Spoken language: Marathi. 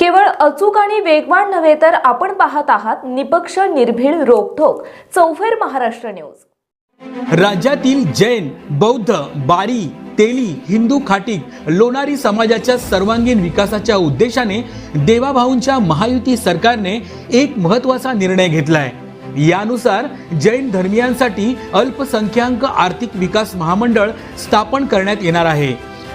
केवळ अचूक आणि वेगवान नव्हे तर आपण पाहत आहात निपक्ष निर्भीड रोखोक चौफेर महाराष्ट्र न्यूज. राज्यातील जैन बौद्ध बारी तेली हिंदू खाटीक लोणारी समाजाच्या सर्वांगीण विकासाच्या उद्देशाने देवाभाऊंच्या महायुती सरकारने एक महत्त्वाचा निर्णय घेतलाय. यानुसार जैन धर्मियांसाठी अल्पसंख्याक आर्थिक विकास महामंडळ स्थापन करण्यात येणार आहे.